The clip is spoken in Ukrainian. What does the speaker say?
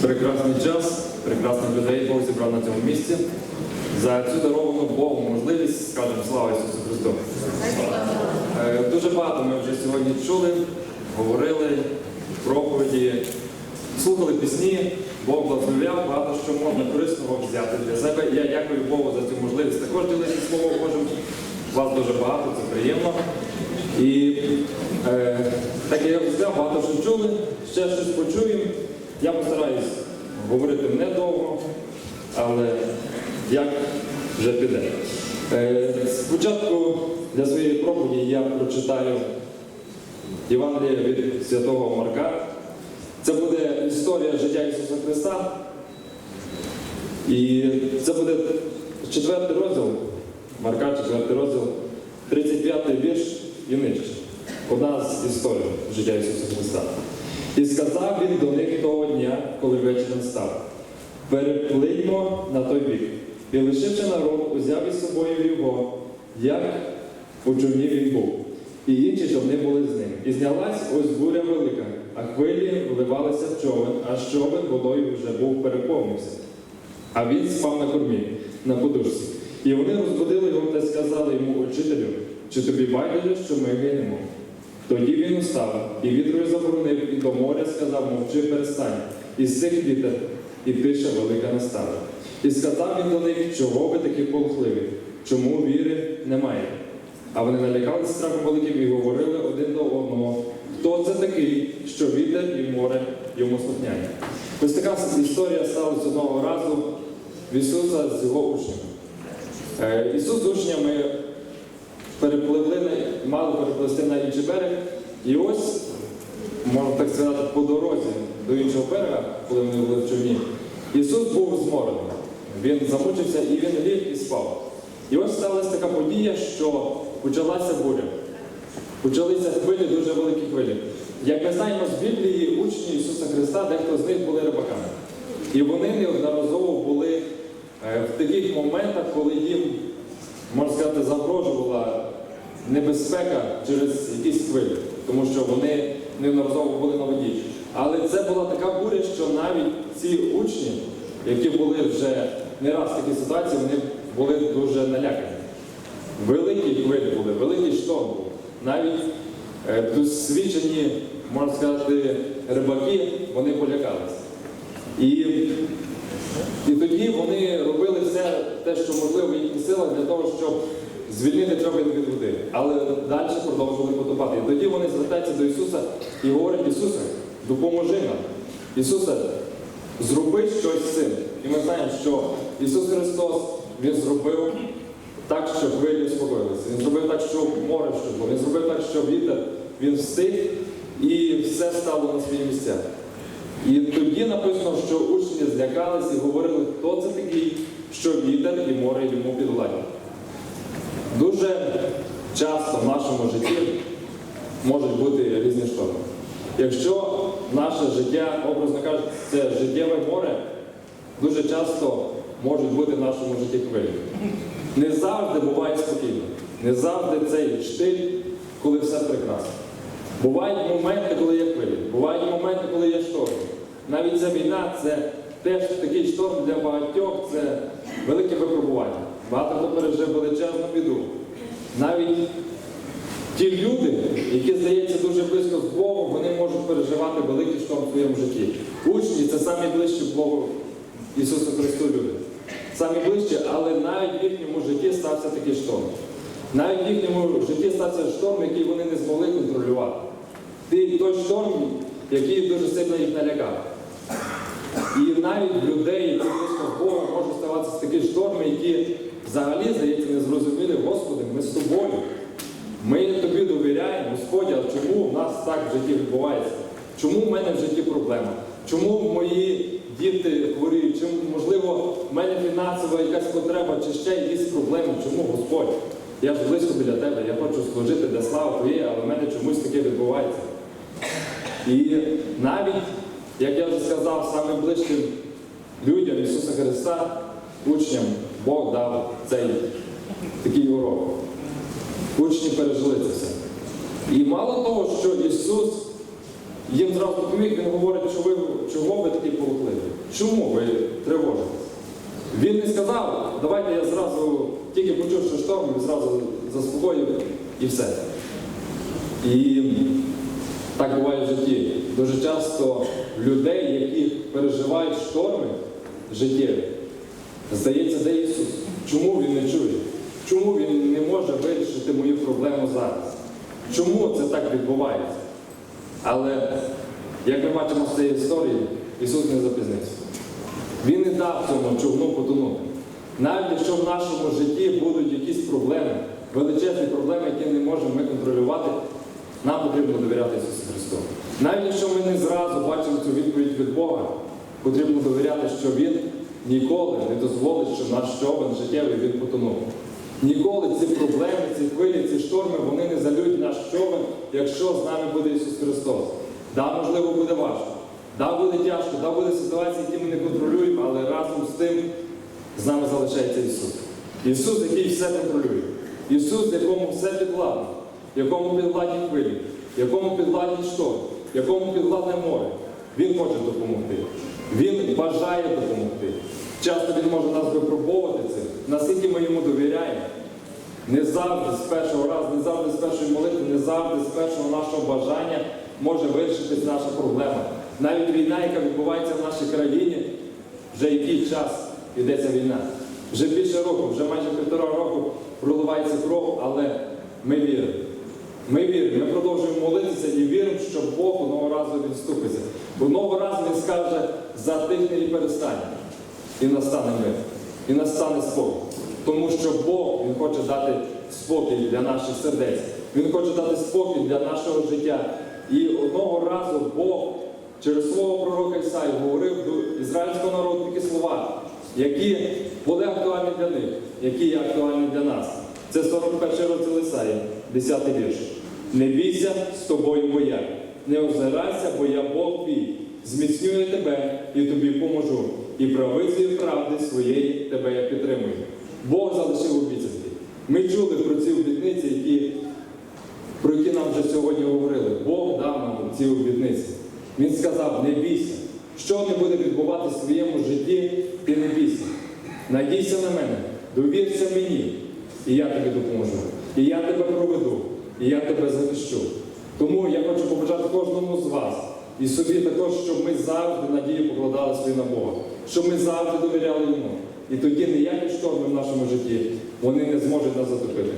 Прекрасний час, прекрасних людей Бог зібрав на цьому місці. За цю даровану Богу можливість скажемо слава Ісусу Христу. Е, Дуже багато ми вже сьогодні чули, говорили проповіді, слухали пісні, Бог благословляв, багато що можна корисного взяти для себе. Я дякую Богу за цю можливість. Також ділитися Словом Божим. Вас дуже багато, це приємно. І е, так як я сказав, багато що чули, ще щось почуємо. Говорити недовго, але як вже піде. Е, спочатку для своєї проповіді я прочитаю Євангеліє від Святого Марка. Це буде історія життя Ісуса Христа. І це буде четвертий розділ, Марка, четвертий розділ, 35-й вірш і нижче. Одна з історій життя Ісуса Христа. І сказав він до них коли вечір настав. Переплиньмо на той бік. І лишивши народ, узяв із собою його, як у човні він був. І інші човни були з ним. І знялась ось буря велика, а хвилі вливалися в човен, аж човен водою вже був переповнився. А він спав на кормі, на подушці. І вони розбудили його та сказали йому, учителю, чи тобі байдуже, що ми гинемо? Тоді він устав, і вітрою заборонив, і до моря сказав, мовчи, перестань. І сих вітер, і тиша велика настала. І сказав він до них, чого ви такі полохливі, чому віри немає? А вони налякалися страхом великим і говорили один до одного, хто це такий, що вітер і море йому слухняє. Ось така історія сталася одного разу в Ісуса з його учнями. Е, Ісус з учнями перепливли, мали переплисти на інший берег, і ось, можна так сказати, по дорозі до іншого берега, коли вони були в човні, Ісус був зморений. Він замучився і він ліг і спав. І ось сталася така подія, що почалася буря. Почалися хвилі, дуже великі хвилі. Як ми знаємо з Біблії, учні Ісуса Христа, дехто з них були рибаками. І вони неодноразово були е, в таких моментах, коли їм, можна сказати, загрожувала небезпека через якісь хвилі, тому що вони неодноразово були на воді. Але це була така буря, що навіть ці учні, які були вже не раз в такій ситуації, вони були дуже налякані. Великі хвилі були, великий шторм. Навіть е, досвідчені, можна сказати, рибаки, вони полякалися. І, і тоді вони робили все те, що можливо в їхніх силах для того, щоб звільнити човен від води. Але далі продовжували потопати. І тоді вони звертаються до Ісуса і говорять, Ісусе, допоможи нам. Ісусе, зроби щось з цим. І ми знаємо, що Ісус Христос Він зробив так, що хвилі успокоїлися. Він зробив так, що море вщухло. Він зробив так, що вітер він встиг і все стало на свої місця. І тоді написано, що учні злякалися і говорили, хто це такий, що вітер і море йому підвладні. Дуже часто в нашому житті можуть бути різні шторми. Якщо наше життя, образно кажучи, це життєве море, дуже часто можуть бути в нашому житті хвилі. Не завжди буває спокійно, не завжди цей штиль, коли все прекрасно. Бувають моменти, коли є хвилі, бувають моменти, коли є шторм. Навіть ця війна це теж такий шторм для багатьох, це велике випробування. Хто пережив величезну біду. Навіть ті люди, які здається дуже близько з Богом, вони можуть переживати великий шторм в своєму житті. Учні це самі ближчі Богу Ісусу Христу люди. Самі ближчі, але навіть в їхньому житті стався такий шторм. Навіть в їхньому житті стався шторм, який вони не змогли контролювати. Ти- Той шторм, який дуже сильно їх налякав. І навіть людей, які близько з Богом, можуть ставатися такі шторми, які взагалі, здається, не зрозуміли, Господи, ми з тобою. Ми тобі довіряємо, Господи, а чому в нас так в житті відбувається? Чому в мене в житті проблема? Чому мої діти хворіють? Чому, можливо, в мене фінансова якась потреба, чи ще якісь проблеми? Чому Господь? Я ж близько біля тебе, я хочу служити для слави Твоєї, але в мене чомусь таке відбувається. І навіть, як я вже сказав, саме ближчим людям Ісуса Христа, учням, Бог дав цей такий урок. Учні пережили це все. І мало того, що Ісус їм зразу допоміг, Він говорить, що ви, чого ви такі полухливі? чому ви тривожитесь? Він не сказав, давайте я зразу, тільки почув, що шторм, і зразу заспокоїв і все. І так буває в житті. Дуже часто людей, які переживають шторми життєві, здається, де Ісус. Чому Він не чує? Чому Він не може вирішити мою проблему зараз? Чому це так відбувається? Але, як ми бачимо з цієї історії, Ісус не запізнився. Він не дав цьому човну потонути. Навіть якщо в нашому житті будуть якісь проблеми, величезні проблеми, які не можемо ми контролювати, нам потрібно довіряти Ісусу Христу. Навіть якщо ми не зразу бачимо цю відповідь від Бога, потрібно довіряти, що Він ніколи не дозволить, щоб наш човен життєвий він потонув. Ніколи ці проблеми, ці хвилі, ці шторми, вони не залюють наш човен, якщо з нами буде Ісус Христос. Да, можливо, буде важко. Да, буде тяжко, да, буде ситуації, які ми не контролюємо, але разом з тим з нами залишається Ісус. Ісус, який все контролює. Ісус, якому все підвладно, якому підвладні хвилі, якому підвладні шторм, якому підвладне море. Він хоче допомогти. Він бажає допомогти. Часто Він може нас випробовувати цим, наскільки ми йому довіряємо. Не завжди з першого разу, не завжди з першої молитви, не завжди з першого нашого бажання може вирішитись наша проблема. Навіть війна, яка відбувається в нашій країні, вже який час йдеться війна. Вже більше року, вже майже півтора року проливається кров, але ми віримо. Ми віримо, ми продовжуємо молитися і віримо, що Бог одного разу відступиться. Одного разу Він скаже, затихне і перестане. І настане мир, і настане спокій. Тому що Бог Він хоче дати спокій для наших сердець. Він хоче дати спокій для нашого життя. І одного разу Бог через свого пророка Ісаю говорив до ізраїльського народу такі слова, які були актуальні для них, які є актуальні для нас. Це 41 розділ Ісаї, 10 вірш. Не бійся з тобою бо я, не озирайся, бо я Бог твій, зміцнюю тебе і тобі поможу, і правицею правди своєї тебе я підтримую. Бог залишив обіцянки. Ми чули про ці обітниці, які, про які нам вже сьогодні говорили. Бог дав нам ці обітниці. Він сказав, не бійся. Що не буде відбуватися в своєму житті, ти не бійся. Надійся на мене, довірся мені, і я тобі допоможу. І я тебе проведу, і я тебе захищу. Тому я хочу побажати кожному з вас і собі також, щоб ми завжди надію покладали свою на Бога, щоб ми завжди довіряли йому. І тоді ніякі шторми в нашому житті вони не зможуть нас затопити.